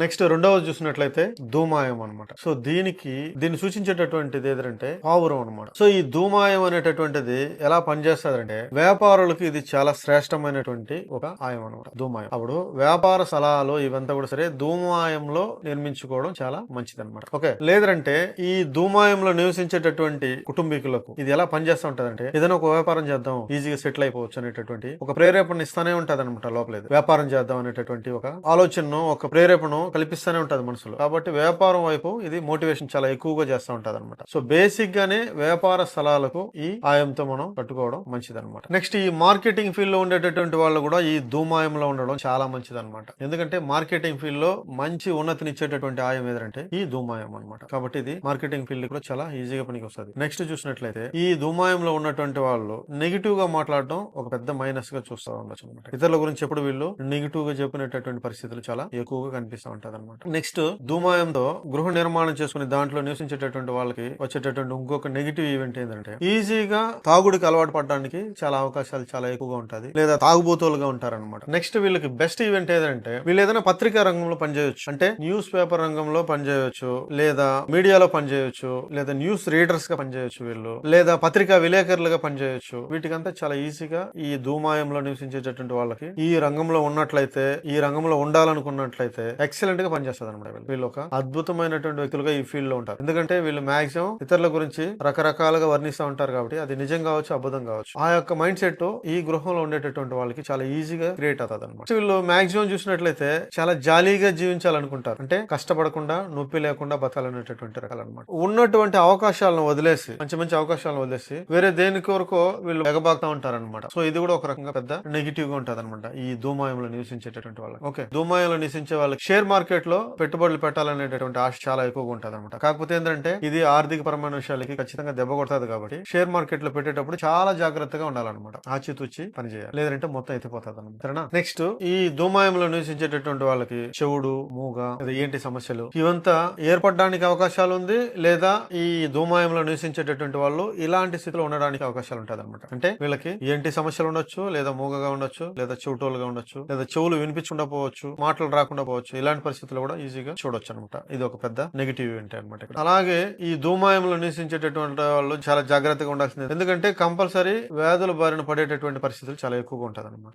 Next రెండవది చూసినట్లయితే ధూమాయం అనమాట సో దీనికి దీన్ని సూచించేటటువంటిది ఏదంటే పావురం అన్నమాట. సో ఈ ధూమాయం అనేటటువంటిది ఎలా పనిచేస్తుంది వ్యాపారులకు ఇది చాలా శ్రేష్టమైనటువంటి ఒక ఆయం అనమాట ధూమాయం. అప్పుడు వ్యాపార స్థలాలు ఇవంతా కూడా సరే ధూమాయంలో నిర్మించుకోవడం చాలా మంచిది అనమాట ఓకే లేదంటే ఈ ధూమాయంలో నివసించేటటువంటి కుటుంబీకులకు ఇది ఎలా పనిచేస్తూ ఉంటదంటే ఏదైనా ఒక వ్యాపారం చేద్దాం ఈజీగా సెటిల్ అయిపోవచ్చు అనేటటువంటి ఒక ప్రేరేపణ ఇస్తానే ఉంటది అనమాట లోపలేదు వ్యాపారం చేద్దాం అనేటటువంటి ఒక ఆలోచనను ఒక ప్రేరేపణ కల్పిస్తూనే ఉంటుంది మనసులో. కాబట్టి వ్యాపారం వైపు ఇది మోటివేషన్ చాలా ఎక్కువగా చేస్తూ ఉంటుంది అనమాట సో బేసిక్ గానే వ్యాపార స్థలాలకు ఈ ఆయంతో మనం కట్టుకోవడం మంచిది అనమాట నెక్స్ట్ ఈ మార్కెటింగ్ ఫీల్డ్లో ఉండేటటువంటి వాళ్ళు కూడా ఈ ధూమాయంలో ఉండడం చాలా మంచిది అనమాట ఎందుకంటే మార్కెటింగ్ ఫీల్డ్లో మంచి ఉన్నతినిచ్చేటటువంటి ఆయం ఏదంటే ఈ ధూమాయం అనమాట కాబట్టి ఇది మార్కెటింగ్ ఫీల్డ్ కూడా చాలా ఈజీగా పనికి వస్తుంది నెక్స్ట్ చూసినట్లయితే ఈ ధూమాయంలో ఉన్నటువంటి వాళ్ళు నెగిటివ్గా మాట్లాడడం ఒక పెద్ద మైనస్గా చూస్తూ ఉండొచ్చు అనమాట ఇతరుల గురించి ఎప్పుడు వీళ్ళు నెగిటివ్గా చెప్పుకునేటటువంటి పరిస్థితులు చాలా ఎక్కువగా కనిపిస్తూ ఉంటది అనమాట నెక్స్ట్ ధూమాయంతో గృహ నిర్మాణం చేసుకుని దాంట్లో నివసించేటటువంటి వాళ్ళకి వచ్చేటటువంటి ఇంకొక నెగిటివ్ ఈవెంట్ ఏంటంటే ఈజీగా తాగుడికి అలవాటు పడడానికి చాలా అవకాశాలు చాలా ఎక్కువగా ఉంటది లేదా తాగుబోతులుగా ఉంటారన్నమాట. నెక్స్ట్ వీళ్ళకి బెస్ట్ ఈవెంట్ ఏదంటే వీళ్ళు ఏదైనా పత్రికా రంగంలో పనిచేయొచ్చు. అంటే న్యూస్ పేపర్ రంగంలో పనిచేయొచ్చు లేదా మీడియాలో పనిచేయొచ్చు లేదా న్యూస్ రీడర్స్గా పనిచేయొచ్చు వీళ్ళు లేదా పత్రికా విలేకరులుగా పనిచేయొచ్చు. వీటికంతా చాలా ఈజీగా ఈ ధూమాయంలో నివసించేటటువంటి వాళ్ళకి ఈ రంగంలో ఉన్నట్లయితే ఈ రంగంలో ఉండాలనుకున్నట్లయితే ఎక్సలెంట్గా పనిచేస్తుంది అనమాట వీళ్ళు. వీళ్ళు ఒక అద్భుతమైనటువంటి వ్యక్తులుగా ఈ ఫీల్డ్లో ఉంటారు. ఎందుకంటే వీళ్ళు మాక్సిమం ఇతరుల గురించి రకరకాలుగా వర్ణిస్తూ ఉంటారు కాబట్టి అది నిజం కావచ్చు అబద్ధం కావచ్చు. ఆ యొక్క మైండ్ సెట్ ఈ గృహంలో ఉండేటటువంటి వాళ్ళకి చాలా ఈజీగా క్రియేట్ అవుతుంది అనమాట వీళ్ళు మాక్సిమం చూసినట్లయితే చాలా జాలీగా జీవించాలనుకుంటారు. అంటే కష్టపడకుండా నొప్పి లేకుండా బతకాలనేటటువంటి రకాలన్నమాట ఉన్నటువంటి అవకాశాలను వదిలేసి మంచి మంచి అవకాశాలను వదిలేసి వేరే దేని కొరకు వీళ్ళు ఎగబాగుతా ఉంటారన్నమాట సో ఇది కూడా ఒక రకంగా పెద్ద నెగిటివ్గా ఉంటుంది అనమాట ఈ ధూమాయంలో నివసించేటటువంటి వాళ్ళకి. ఓకే. ధూమాయంలో నివసించే వాళ్ళకి షేర్ మార్కెట్లో పెట్టుబడులు పెట్టాలనేటటువంటి ఆశ చాలా ఎక్కువగా ఉంటుంది అనమాట కాకపోతే ఏంటంటే ఇది ఆర్థిక పరమైన విషయాలకి ఖచ్చితంగా దెబ్బ కొడుతుంది కాబట్టి షేర్ మార్కెట్లో పెట్టేటప్పుడు చాలా జాగ్రత్తగా ఉండాలన్నమాట. ఆచితూచి పనిచేయాలి లేదంటే మొత్తం ఎత్తిపోతుంది అనమాట సరేనా? నెక్స్ట్ ఈ ధూమాయంలో నివసించేటటువంటి వాళ్ళకి చెవుడు మూగ ఏంటి సమస్యలు? ఇవంతా ఏర్పడడానికి అవకాశాలు ఉంది లేదా ఈ దూమాయంలో నివసించేటటువంటి వాళ్ళు ఇలాంటి స్థితిలో ఉండడానికి అవకాశాలు ఉంటుంది అనమాట అంటే వీళ్ళకి ఏంటి సమస్యలు ఉండొచ్చు లేదా మూగగా ఉండొచ్చు లేదా చెవుటోలుగా ఉండొచ్చు లేదా చెవులు వినిపించకుండా పోవచ్చు మాటలు రాకుండా పోవచ్చు ఇలాంటి పరిస్థితులు కూడా ఈజీగా చూడొచ్చు అనమాట ఇది ఒక పెద్ద నెగిటివ్ ఈవెంట్ అనమాట అలాగే ఈ ధూమాయంలో నివసించేటటువంటి వాళ్ళు చాలా జాగ్రత్తగా ఉండాల్సింది. ఎందుకంటే కంపల్సరీ వ్యాధుల బారిన పడేటటువంటి పరిస్థితులు చాలా ఎక్కువగా ఉంటుంది అనమాట